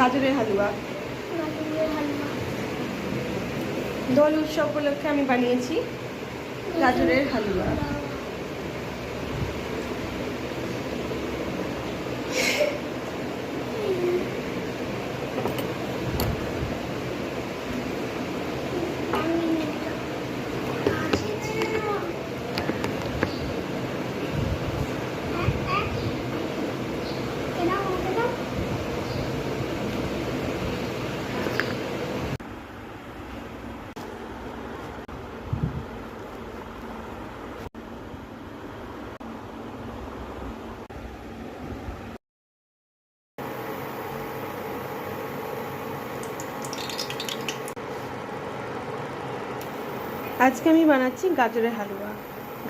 গাজরের হালুয়া। দোল উৎসব উপলক্ষে আমি বানিয়েছি গাজরের হালুয়া। আজকে আমি বানাচ্ছি গাজরের হালুয়া।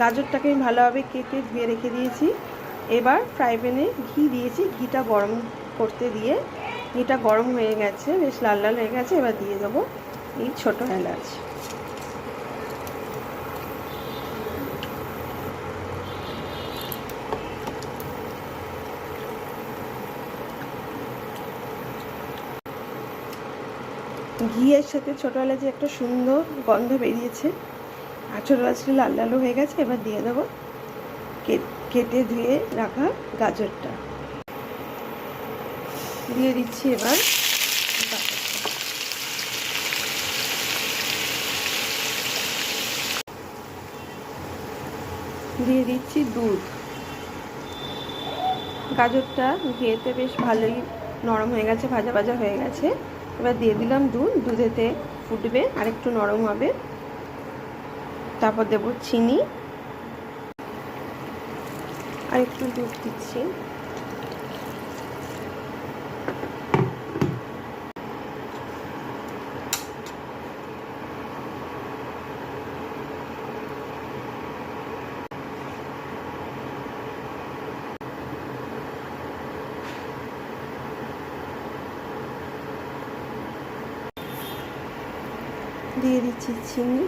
গাজরটাকে আমি ভালোভাবে কেটে ধুয়ে রেখে দিয়েছি। এবার ফ্রাই প্যানে ঘি দিয়েছি। ঘিটা গরম করতে দিয়ে ঘিটা গরম হয়ে গেছে, বেশ লাল লাল হয়ে গেছে, এবার দিয়ে দেবো এই ছোটো এলাচ। ঘিয়ের সাথে ছোটো এলাচে একটা সুন্দর গন্ধ বেরিয়েছে, আর ছোটো এলাচটা লাল লালও হয়ে গেছে, এবার দিয়ে দেবো কেটে ধুয়ে রাখা গাজরটা। দিয়ে দিচ্ছি এবার দিয়ে দিচ্ছি দুধ। গাজরটা ঘিয়েতে বেশ ভালোই নরম হয়ে গেছে, ভাজা ভাজা হয়ে গেছে। এবার দিয়ে দিলাম দুধ, দুধেতে ফুটবে আর একটু নরম হবে। তারপর দেবো চিনি। আর একটু দুধ দিচ্ছি। দিয়ে দিচ্ছি চিনি।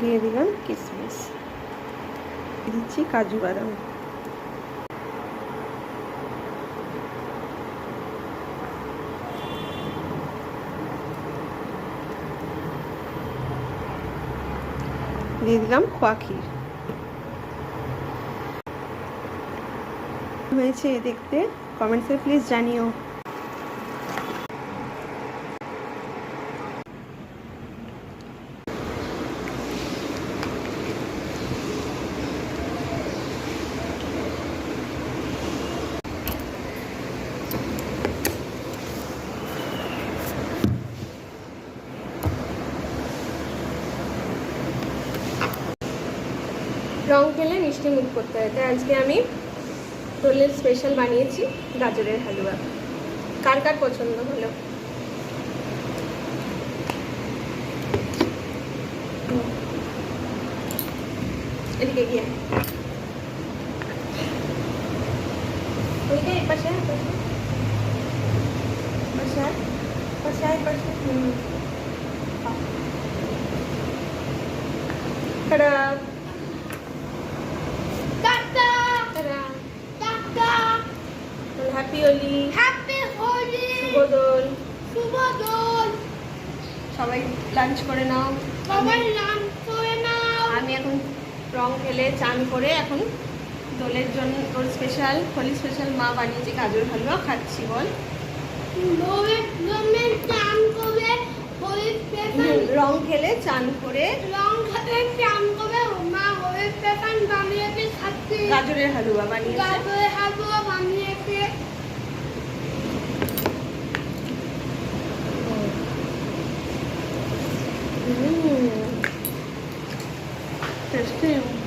দিয়ে দিলাম কিশমিশ দিচ্ছি কাজু বাদাম। দিয়ে দিলাম খোয়া হয়েছে দেখতে কমেন্টসে প্লিজ জানিও। রং খেলে মিষ্টি মুখ করতে হয়। তাই আজকে আমি দোলের স্পেশাল বানিয়েছি, গাজরের হালুয়া। কার কার পছন্দ হলো? এদিকে গিয়ে। ওইদিকে এই পাশে। পাশে। পাশে। হ্যাপি হোলি হ্যাপি হোলি শুভদোল শুভ দোল সবাই লাঞ্চ করে নাও। সবাই লাঞ্চ করে নাও। আমি এখন রং খেলে চান করে এখন দোলের জন্য তোর স্পেশাল হোলি স্পেশাল মা বানিয়েছে গাজর হালুয়া খাচ্ছি বল। রং খেলে চান করে রং খাতে চান করে মা হোলি স্পেশাল বানিয়েছে খাচ্ছি। গাজরের হালুয়া বানিয়েছে। গাজরের হালুয়া বানিয়েছে। টেস্টি।